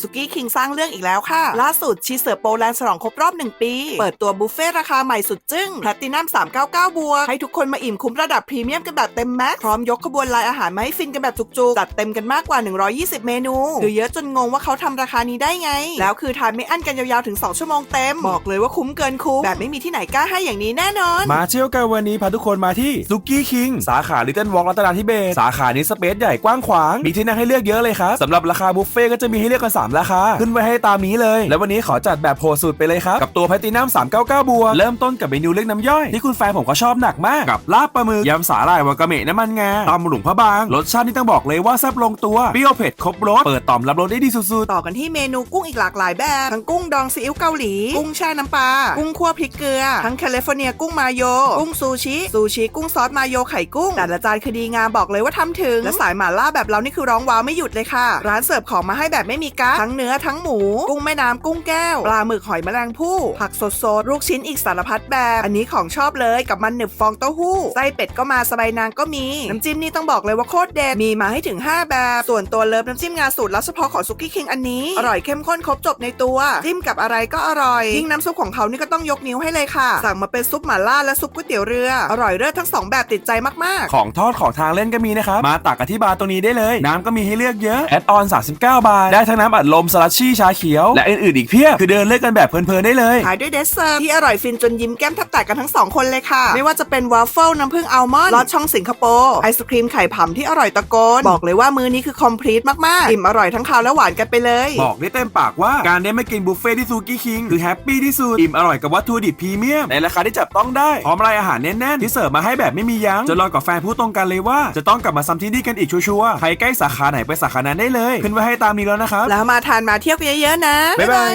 สุกี้คิงสร้างเรื่องอีกแล้วค่ะ ล่าสุดชีเสิร์โปแลนด์ฉลองครบรอบ 1 ปี เปิดตัวบุฟเฟ่ราคาใหม่สุดจึ้งแพลตินัม399บัวให้ทุกคนมาอิ่มคุ้มระดับพรีเมียมกันแบบเต็มแม็กซ์พร้อมยกขบวนลายอาหารมาให้ฟินกันแบบจุกๆจัดเต็มกันมากกว่า 120 เมนูคือเยอะจนงงว่าเขาทำราคานี้ได้ไง แล้วคือทานไม่อั้นกันยาวๆถึง 2 ชั่วโมงเต็ม บอกเลยว่าคุ้มเกินคุ้มแบบไม่มีที่ไหนกล้าให้อย่างนี้แน่นอน มาเที่ยวกันวันนี้พาทุกคนมาที่ซุกี้คิงสาขาลิตเติ้ลวอล์กรัตนาธิเบศสาขานี้สเปซใหญ่กว้างขวางมีที่นั่งให้เลือกเยอะเลยครับสำหรับราคาบุฟเฟ่ก็จะมีให้เลือกกัน3ราคา ขึ้นไว้ให้ตามนี้เลย แล้ววันนี้ขอจัดแบบโหดสุดไปเลยครับ กับตัวแพลตินัม399 บัว เริ่มต้นกับเมนูเล็กน้ำย่อย ที่คุณแฟนผมก็ชอบหนักมาก กับลาบปลาหมึกยำสาหร่ายวากาเมะน้ำมันงาตำหลวงพระบาง รสชาตินี่ต้องบอกเลยว่าแซ่บลงตัวเปรี้ยวเผ็ดครบรสเปิดต่อมรับรสได้ดีสุดๆต่อกันที่เมนูกุ้งอีกหลากหลายแบบทั้งกุ้งดองซีอิ๊วเกาหลีกุ้งแช่น้ำปลากุ้งคั่วพริกเกลือทั้งแคลิฟอร์เนียกุ้งมาโยกุ้งซูชิซูชิกุ้งซอสมาโยไข่กุ้งแต่ละจานคือดีงามบอกเลยว่าทำถึงและสายหม่าล่าแบบเรานี่คือร้องว้าวไม่หยุดเลยค่ะ ร้านเสิร์ฟของมาให้แบบไม่มีกั๊กทั้งเนื้อทั้งหมู กุ้งแม่น้ำกุ้งแก้ว ปลาหมึกหอยแมลงภู่ผักสดๆลูกชิ้นอีกสารพัดแบบ อันนี้ของชอบเลยกับมันหนึบฟองเต้าหู้ไส้เป็ดก็มาสบายนางก็มี น้ำจิ้มนี่ต้องบอกเลยว่าโคตรเด็ดมีมาให้ถึง 5 แบบ ส่วนตัวเลิฟน้ำจิ้มงาสูตรลับเฉพาะของซุกี้คิงอันนี้อร่อยเข้มข้นครบจบในตัวจิ้มกับอะไรก็อร่อยยิ่งน้ำซุปของเขานี่ก็ต้องยกนิ้วให้เลยค่ะ สั่งมาเป็นซุปหม่าล่าและซุปก๋วยเตี๋ยวเรือ อร่อยเลิศทั้งสองแบบติดใจมากๆ ของทอดของทางเล่นก็มีนะครับมาตักอธิบายตรงนี้ได้เลย น้ำก็มีให้เลือกเยอะแอดออน39 บาทได้ทั้งน้ำอัดลมสลัดชี่ชาเขียว และอื่นๆอีกเพียบคือเดินเล่นกันแบบเพลินๆได้เลย ขายด้วยเดสเซอร์ที่อร่อยฟินจนยิ้มแก้มแทบแตกกันทั้งสองคนเลยค่ะ ไม่ว่าจะเป็นวาฟเฟิลน้ำผึ้งอัลมอนด์ลอดช่องสิงคโปร์ไอศครีมไข่ผำที่อร่อยตะโกน บอกเลยว่ามื้อนี้คือคอมพลีทมากๆอิ่มอร่อยทั้งคาวและหวานกันไปเลย บอกได้เต็มปากว่าการได้มากินบุฟเฟ่ที่ซูกี้คิงคือแฮปปี้ที่สุดอิ่มอร่อยกับวัตถุดิบพรีเมียมในราคาที่จับต้องได้พร้อมรายอาหารแน่นๆที่เสิร์ฟมาให้แบบไม่มียั้งจนเรากับแฟนพูดตรงกันเลยว่า จะต้องกลับมาซ้ำที่นี่กันอีกชัวร์ๆใครใกล้สาขาไหนไปสาขานั้นได้เลย ขึ้นไว้ให้ตามนี้แล้วนะครับแล้วมาทานมาเที่ยวกันเยอะๆนะ บ๊ายบาย